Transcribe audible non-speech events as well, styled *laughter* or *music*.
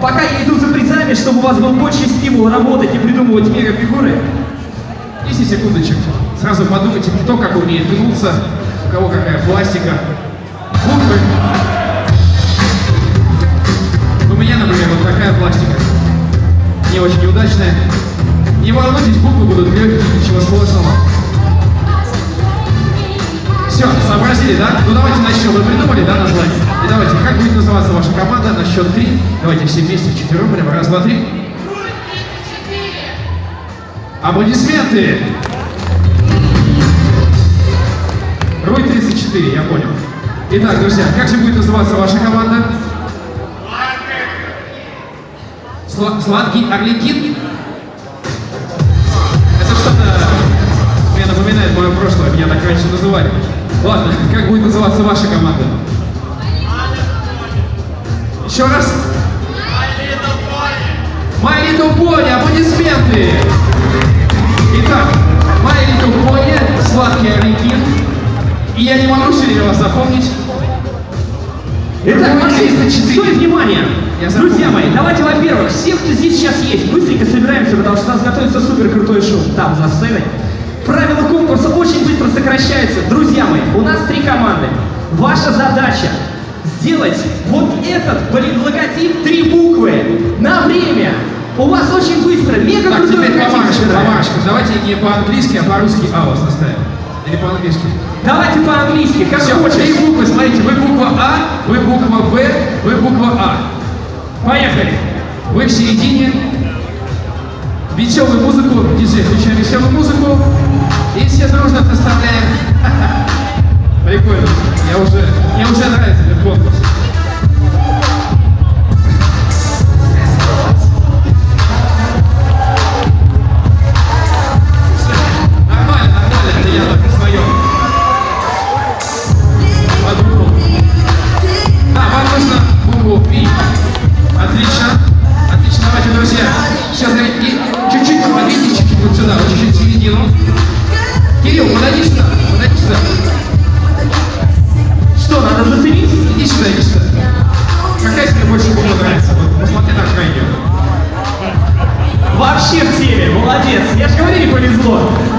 Пока я иду за призами, чтобы у вас был больше стимул работать и придумывать мегафигуры, 10 секундочек. Сразу подумайте, кто как умеет гнуться, у кого какая пластика. Буквы. У меня, например, вот такая пластика. Не очень неудачная. Не волнуйтесь, буквы будут легкие, ничего сложного. Все, сообразили, да? Ну давайте начнем. Вы придумали, да, название? Давайте, как будет называться ваша команда на счет три? Давайте все вместе, вчетвером, прямо раз, два, три. Аплодисменты! Руй 34, я понял. Итак, друзья, как же будет называться ваша команда? Сла- Сладкий Орликин? Это что-то мне напоминает мое прошлое, меня так раньше называли. Ладно, как будет называться ваша команда? Еще раз? My Little Pony, аплодисменты! Итак, My Little Pony, сладкий Орликин. И я не могу сильно вас запомнить. Итак, Максим, 34. стой, внимание! Друзья мои, давайте, во-первых, все, кто здесь сейчас есть, быстренько собираемся, потому что у нас готовится супер крутой шоу там, за сценой. Правила конкурса очень быстро сокращаются. Друзья мои, у нас три команды. Ваша задача сделать вот этот, логотип, три буквы на время. У вас очень быстро, мега Так, крутой теперь помашка, помашка. Давайте не по-английски, а по-русски А вас оставим. Или по-английски. Давайте по-английски, как Все, хочешь. три буквы, смотрите, вы буква А, вы буква Б, вы буква А. Поехали. Вы в середине. Веселую музыку, диджей, включаем веселую музыку. И все дружно представляем. *laughs* Прикольно. Я уже, мне уже нравится этот конкурс. молодец. Я же говорю, не повезло.